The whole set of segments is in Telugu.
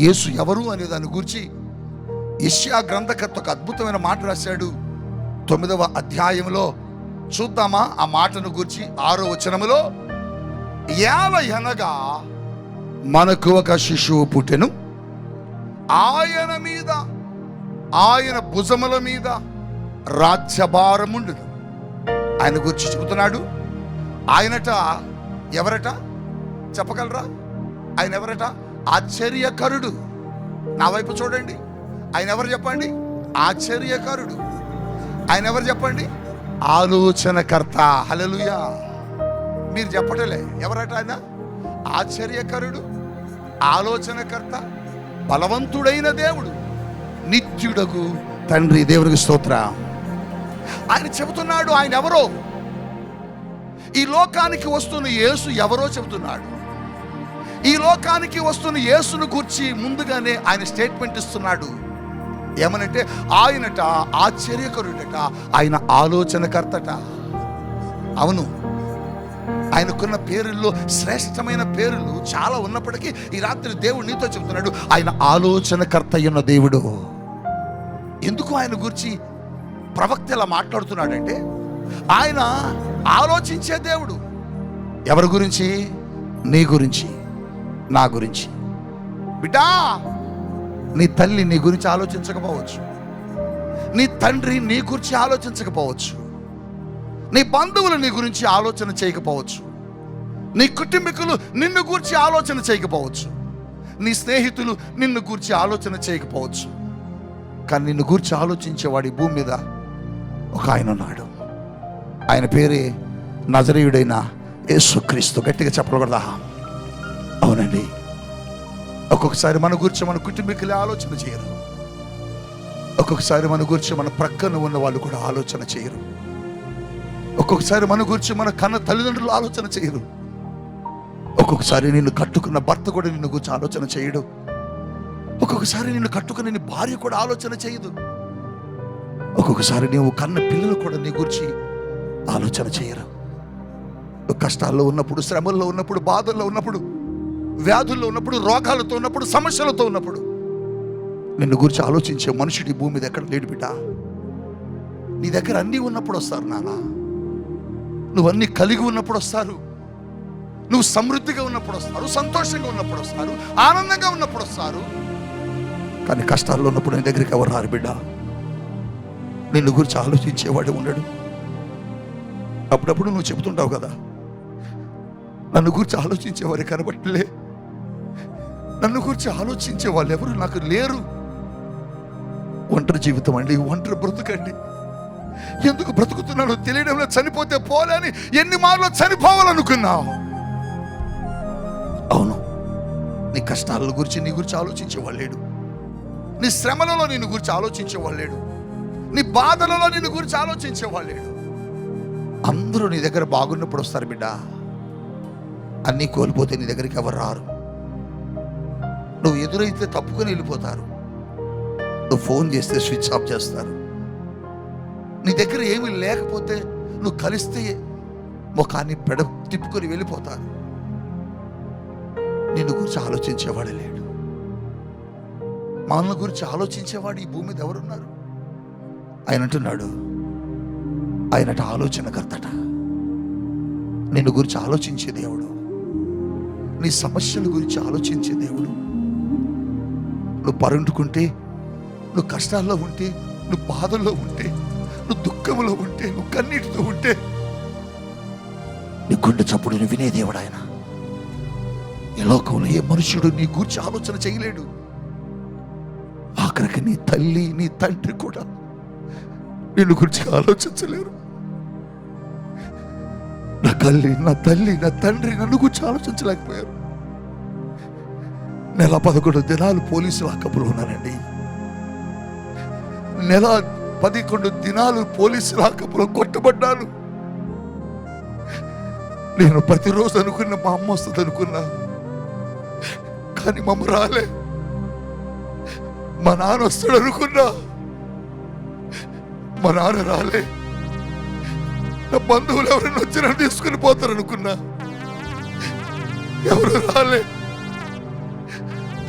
యేసు ఎవరు అనే దాని గురించి ఇష్యా గ్రంథకర్త ఒక అద్భుతమైన మాట రాశాడు. తొమ్మిదవ అధ్యాయంలో చూద్దామా ఆ మాటను గురించి? ఆరో వచనములో ఏల ఎనగా మనకు ఒక శిశువు పుట్టెను. ఆయన మీద ఆయన భుజముల మీద రాజ్యభారముండును ఆయన గురించి చెబుతున్నాడు. ఆయనట ఎవరట? చెప్పగలరా? ఆయన ఎవరట? ఆశ్చర్యకరుడు. నా వైపు చూడండి. ఆయన ఎవరు చెప్పండి? ఆశ్చర్యకరుడు. ఆయన ఎవరు చెప్పండి? ఆలోచనకర్త. హలలుయా మీరు చెప్పటలే. ఎవరట ఆయన? ఆశ్చర్యకరుడు ఆలోచనకర్త బలవంతుడైన దేవుడు నిత్యుడకు తండ్రి. దేవుడికి స్తోత్ర. ఆయన చెబుతున్నాడు ఆయన ఎవరో? ఈ లోకానికి వస్తున్న యేసు ఎవరో చెబుతున్నాడు? ఈ లోకానికి వస్తున్న యేసును గురించి ముందుగానే ఆయన స్టేట్మెంట్ ఇస్తున్నాడు. ఏమనంటే ఆయనట ఆశ్చర్యకరుడట ఆయన ఆలోచనకర్తట. అవును. ఆయనకున్న పేరుల్లో శ్రేష్టమైన పేర్లు చాలా ఉన్నప్పటికీ ఈ రాత్రి దేవుడు నీతో చెబుతున్నాడు ఆయన ఆలోచనకర్త అయిన దేవుడు. ఎందుకు ఆయన గురించి ప్రవక్త ఇలా మాట్లాడుతున్నాడంటే ఆయన ఆలోచించే దేవుడు. ఎవరి గురించి? నీ గురించి. నా గురించి. బిడ్డా నీ తల్లి నీ గురించి ఆలోచించకపోవచ్చు. నీ తండ్రి నీ గురించి ఆలోచించకపోవచ్చు. నీ బంధువులు నీ గురించి ఆలోచన చేయకపోవచ్చు. నీ కుటుంబీకులు నిన్ను గూర్చి ఆలోచన చేయకపోవచ్చు. నీ స్నేహితులు నిన్ను గూర్చి ఆలోచన చేయకపోవచ్చు. కానీ నిన్ను గూర్చి ఆలోచించేవాడి భూమి మీద ఒక ఆయన ఉన్నాడు. ఆయన పేరే నజరీయుడైన యేసుక్రీస్తు. గట్టిగా చెప్పకూడదా అవునండి. ఒక్కొక్కసారి మన గురించి మన కుటుంబీకులే ఆలోచన చేయరు. ఒక్కొక్కసారి మన గురించి మన ప్రక్కన ఉన్న వాళ్ళు కూడా ఆలోచన చేయరు. ఒక్కొక్కసారి మన గురించి మన కన్న తల్లిదండ్రులు ఆలోచన చేయరు. ఒక్కొక్కసారి నిన్ను కట్టుకున్న భర్త కూడా నిన్ను గురించి ఆలోచన చేయడు. ఒక్కొక్కసారి నిన్ను కట్టుకున్న నీ భార్య కూడా ఆలోచన చేయదు. ఒక్కొక్కసారి నీవు కన్న పిల్లలు కూడా నీ గురించి ఆలోచన చేయరు. కష్టాల్లో ఉన్నప్పుడు శ్రమల్లో ఉన్నప్పుడు బాధల్లో ఉన్నప్పుడు వ్యాధుల్లో ఉన్నప్పుడు రోగాలతో ఉన్నప్పుడు సమస్యలతో ఉన్నప్పుడు. నిన్ను గురించి ఆలోచించే మనుషుడి భూమి మీద ఎక్కడ లేడు బిడ్డ. నీ దగ్గర అన్నీ ఉన్నప్పుడు వస్తారు నాన్న నువ్వు అన్నీ కలిగి ఉన్నప్పుడు వస్తారు. నువ్వు సమృద్ధిగా ఉన్నప్పుడు వస్తారు సంతోషంగా ఉన్నప్పుడు వస్తారు ఆనందంగా ఉన్నప్పుడు వస్తారు. కానీ కష్టాల్లో ఉన్నప్పుడు నీ దగ్గరికి ఎవరు రారు బిడ్డ? నిన్ను గురించి ఆలోచించేవాడు ఉండడు. అప్పుడప్పుడు నువ్వు చెబుతుంటావు కదా నన్ను గురించి ఆలోచించేవారు కనబట్టలే నన్ను గురించి ఆలోచించే వాళ్ళు ఎవరు? నాకు లేరు. ఒంటరి జీవితం అండి. ఒంటరి బ్రతుకండి. ఎందుకు బ్రతుకుతున్నాడో తెలియడంలో చనిపోతే పోలేని ఎన్ని మార్లు చనిపోవాలనుకున్నావు? అవును. నీ కష్టాల గురించి నీ గురించి ఆలోచించేవాళ్ళేడు లేడు. నీ శ్రమలలో నిన్ను గురించి ఆలోచించేవాళ్ళేడు లేడు. నీ బాధలలో నిన్ను గురించి ఆలోచించేవాళ్ళేడు లేడు. అందరూ నీ దగ్గర బాగున్నప్పుడు వస్తారు బిడ్డ. అన్నీ కోల్పోతే నీ దగ్గరికి ఎవరు రారు. నువ్వు ఎదురైతే తప్పుకొని వెళ్ళిపోతారు. నువ్వు ఫోన్ చేస్తే స్విచ్ ఆఫ్ చేస్తారు. నీ దగ్గర ఏమీ లేకపోతే నువ్వు కలిస్తే ముఖాన్ని పెడ తిప్పుకొని వెళ్ళిపోతారు. నిన్ను గురించి ఆలోచించేవాడు లేడు. మనల్ని గురించి ఆలోచించేవాడు ఈ భూమి మీద ఎవరున్నారు? ఆయన అంటున్నాడు ఆయనట ఆలోచనకర్తట. నిన్ను గురించి ఆలోచించే దేవుడు నీ సమస్యల గురించి ఆలోచించే దేవుడు నువ్వు పరుండుకుంటే నువ్వు కష్టాల్లో ఉంటే నువ్వు బాధల్లో ఉంటే నువ్వు దుఃఖంలో ఉంటే నువ్వు కన్నీటితో ఉంటే నీ గుండె చప్పుడుని వినే దేవుడు ఆయన. ఈ లోకంలో ఏ మనుషుడు నీ గురించి ఆలోచన చేయలేడు. ఆఖరికి నీ తల్లి నీ తండ్రి కూడా నిన్ను గురించి ఆలోచించలేరు. నా తల్లి నా తల్లి నా తండ్రి నన్ను గురించి ఆలోచించలేకపోయారు. నెల పదకొండు దినాలు పోలీసు లాకప్లో ఉన్నానండి నెల పదకొండు దినాలు పోలీసు లాకప్లో కొట్టబడ్డాను నేను ప్రతిరోజు అనుకున్న మా అమ్మ వస్తుంది అనుకున్నా. కానీ మమ్మ రాలే. మా నాన్న వస్తాడు అనుకున్నా. మా నాన్న రాలే. నా బంధువులు ఎవరైనా వచ్చినా తీసుకుని పోతారు అనుకున్నా. ఎవరు రాలే.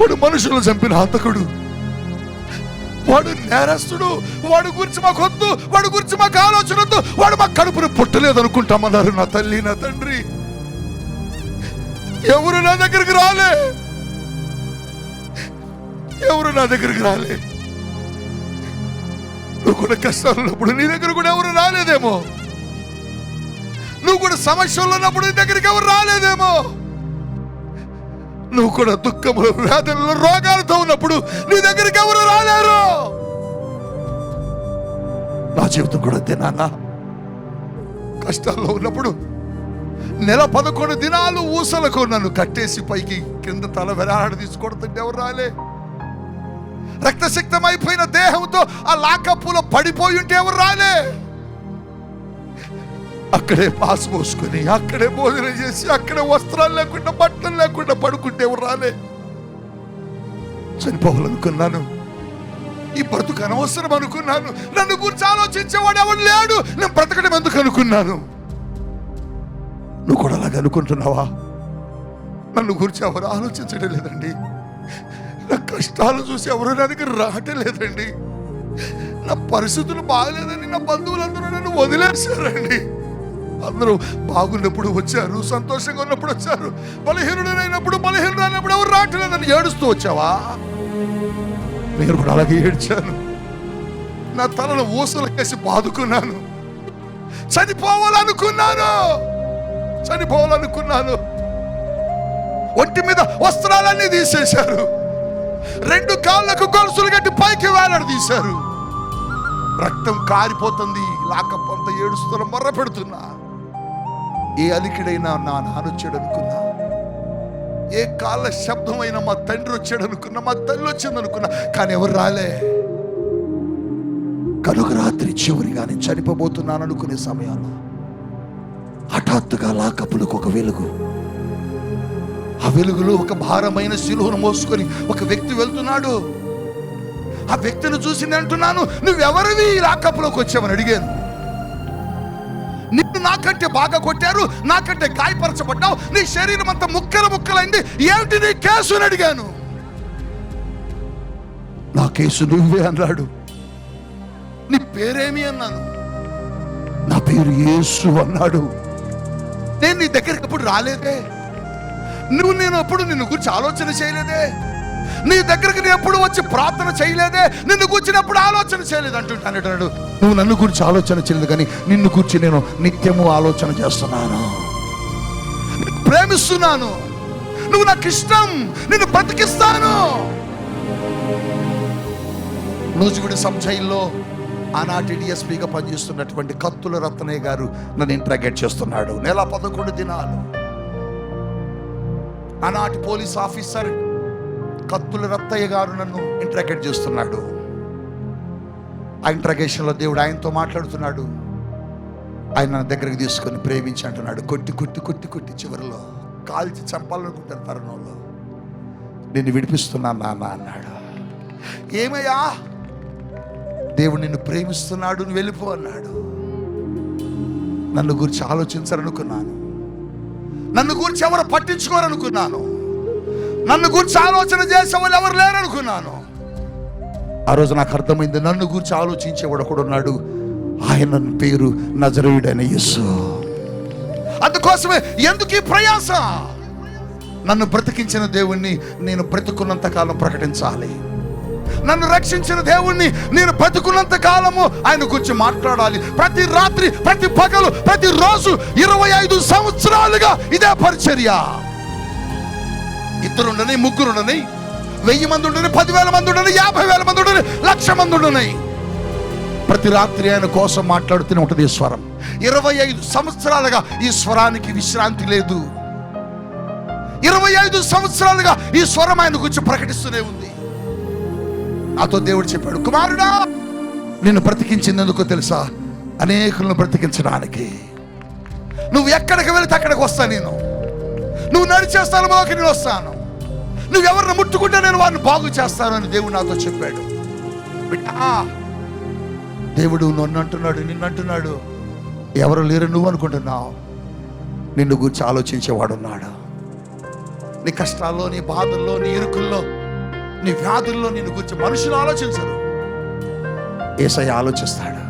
వాడు మనుషులను చంపిన హంతకుడు. వాడు నేరస్తుడు. వాడు గురించి మాకు వద్దు. వాడు గురించి మాకు ఆలోచన వద్దు. వాడు మా కడుపును పుట్టలేదు అనుకుంటామన్నారు నా తల్లి నా తండ్రి. ఎవరు నా దగ్గరికి రాలే? ఎవరు నా దగ్గరికి రాలే? నువ్వు కూడా కష్టాలు ఉన్నప్పుడు నీ దగ్గర కూడా ఎవరు రాలేదేమో? నువ్వు కూడా సమస్యలు ఉన్నప్పుడు నీ దగ్గరికి ఎవరు రాలేదేమో? నువ్వు కూడా దుఃఖములు వ్యాధులలో రోగాలతో ఉన్నప్పుడు నీ దగ్గరికి ఎవరు రాలేరు? నా జీవితం కూడా అంతే నాన్న. కష్టాల్లో ఉన్నప్పుడు నెల పదకొండు దినాలు ఊసలకు నన్ను కట్టేసి పైకి కింద తల వెరాడ తీసుకొడుతుంటే ఎవరు రాలే? రక్తసిక్తమైపోయిన దేహంతో ఆ లాకప్పులో పడిపోయి ఉంటే ఎవరు రాలే? అక్కడే పాస్ పోసుకొని అక్కడే భోజనం చేసి అక్కడే వస్త్రాలు లేకుండా బట్టలు లేకుండా పడుకుంటే రాలే. చనిపోవాలనుకున్నాను ఈ బ్రతుకు అనవసరం అనుకున్నాను. నన్ను గురించి ఆలోచించేవాడు ఎవడు లేడు. నేను బ్రతకడం ఎందుకు అనుకున్నాను? నువ్వు కూడా అలాగే అనుకుంటున్నావా? నన్ను గురించి ఎవరు ఆలోచించడం లేదండి. నా కష్టాలు చూసి ఎవరు నాకు రావటం లేదండి. నా పరిస్థితులు బాగలేదని నా బంధువులందరూ నన్ను వదిలేశారండి. అందరూ బాగున్నప్పుడు వచ్చారు సంతోషంగా ఉన్నప్పుడు వచ్చారు. బలహీనుడైనప్పుడు బలహీనుడైనప్పుడు ఎవరు రావట్లేదని ఏడుస్తూ వచ్చావా? నేను కూడా అలాగే ఏడ్చాను. నా తలను ఊసలకేసి బాదుకున్నాను. చనిపోవాలనుకున్నాను. చనిపోవాలనుకున్నాను. ఒంటి మీద వస్త్రాలన్నీ తీసేశారు. రెండు కాళ్ళకు గొలుసులు కట్టి పైకి వేలాడదీశారు రక్తం కారిపోతుంది. లాకప్ అంతా ఏడుస్తున్న మొర్ర పెడుతున్నా. ఏ అలికిడైనా నా నాన్న వచ్చాడు అనుకున్నా. ఏ కాళ్ళ శబ్దమైనా మా తండ్రి వచ్చాడు అనుకున్నా మా తల్లి వచ్చింది అనుకున్నా కానీ ఎవరు రాలే. కనుక రాత్రి చివరిగా నేను చనిపోబోతున్నాను అనుకునే సమయంలో హఠాత్తుగా లాకప్పులకు ఒక వెలుగు. ఆ వెలుగులో ఒక భారమైన శిలువను మోసుకొని ఒక వ్యక్తి వెళ్తున్నాడు. ఆ వ్యక్తిని చూసింది అంటున్నాను నువ్వెవరివి? ఈ లాకప్పులోకి వచ్చావని అడిగాను. నిన్ను నాకంటే బాగా కొట్టారు నాకంటే గాయపరచబడ్డావు నీ శరీరం అంతా ముక్కలు ముక్కలైంది. ఏమిటి నీ కేసు అని అడిగాను. నా కేసు నువ్వే అన్నాడు. నీ పేరేమి అన్నాను. నా పేరు యేసు అన్నాడు. నేను నీ దగ్గరికి ఎప్పుడు రాలేదే? నువ్వు నేను అప్పుడు నిన్ను గురించి ఆలోచన చేయలేదే? నీ దగ్గరికి నేను ఎప్పుడు వచ్చి ప్రార్థన చేయలేదే? నిన్ను కూర్చున్నప్పుడు ఆలోచన చేయలేదు అంటుంటాడు అంటున్నాడు నువ్వు నన్ను గురించి ఆలోచన చేయలేదు కానీ నిన్ను గురించి నేను నిత్యము ఆలోచన చేస్తున్నాను. ప్రేమిస్తున్నాను. నువ్వు నాకు ఇష్టం. నిన్ను బ్రతికిస్తాను నూజిగుడి సబ్ జైల్లో ఆనాటి డిఎస్పీగా పనిచేస్తున్నటువంటి కత్తుల రత్నయ్య గారు నన్ను ఇంట్రాగేట్ చేస్తున్నాడు. నెల పదకొండు దినాలు. ఆనాటి పోలీస్ ఆఫీసర్ కత్తుల రత్తయ్య గారు నన్ను ఇంట్రాగేట్ చేస్తున్నాడు. ఆ ఇంట్రాగేషన్లో దేవుడు ఆయనతో మాట్లాడుతున్నాడు. ఆయన నా దగ్గరికి తీసుకొని ప్రేమించి అంటున్నాడు. కొట్టి కొట్టి కొట్టి కొట్టి చివరిలో కాల్చి చంపాలనుకుంటారు తరుణంలో. నిన్ను విడిపిస్తున్నాను నాన్న అన్నాడు. ఏమయ్యా? దేవుడు నిన్ను ప్రేమిస్తున్నాడు నువ్వు వెళ్ళిపో అన్నాడు. నన్ను గురించి ఆలోచించాలనుకున్నాను. నన్ను గురించి ఎవరు పట్టించుకోరనుకున్నాను. నన్ను గురించి ఆలోచన చేసే వాళ్ళు ఎవరు లేరనుకున్నాను. ఆ రోజు నాకు అర్థమైంది నన్ను గురించి ఆలోచించేవాడు ఒకడు ఉన్నాడు. ఆయన పేరు నజరేయుడైన యేసు. అందుకోసమే ఎందుకు ఈ ప్రయాస? నన్ను బ్రతికించిన దేవుణ్ణి నేను బ్రతుకున్నంత కాలం ప్రకటించాలి. నన్ను రక్షించిన దేవుణ్ణి నేను బ్రతుకున్నంత కాలము ఆయన గురించి మాట్లాడాలి. ప్రతి రాత్రి ప్రతి పగలు ప్రతి రోజు ఇరవై ఐదు సంవత్సరాలుగా ఇదే పరిచర్య. ఇద్దరు ఉండని ముగ్గురు ఉండని వెయ్యి మంది ఉండని పదివేల మంది ఉండని యాభై వేల మంది ఉండని లక్ష మంది ఉండని ప్రతి రాత్రి ఆయన కోసం మాట్లాడుతూనే ఉంటుంది ఈ స్వరం. ఇరవై ఐదు సంవత్సరాలుగా ఈ స్వరానికి విశ్రాంతి లేదు. ఇరవై ఐదు సంవత్సరాలుగా ఈ స్వరం ఆయన గురించి ప్రకటిస్తూనే ఉంది. నాతో దేవుడు చెప్పాడు కుమారుడా నిన్ను బ్రతికించినందుకు తెలుసా? అనేకులను బ్రతికించడానికి. నువ్వు ఎక్కడికి వెళితే అక్కడికి వస్తా నేను. నువ్వు నడిచే స్థలంలోకి నేను వస్తాను. నువ్వు ఎవరిని ముట్టుకుంటే నేను వారిని బాగు చేస్తాను అని దేవుడు నాతో చెప్పాడు. బిడ్డా దేవుడు నన్ను అంటున్నాడు నిన్నంటున్నాడు ఎవరు లేరు నువ్వు అనుకుంటున్నావు? నిన్ను గురించి ఆలోచించేవాడున్నాడు? నీ కష్టాల్లో నీ బాధల్లో నీ ఇరుకుల్లో నీ వ్యాధుల్లో నిన్ను గురించి మనుషులు ఆలోచించరు. ఏసై ఆలోచిస్తాడు?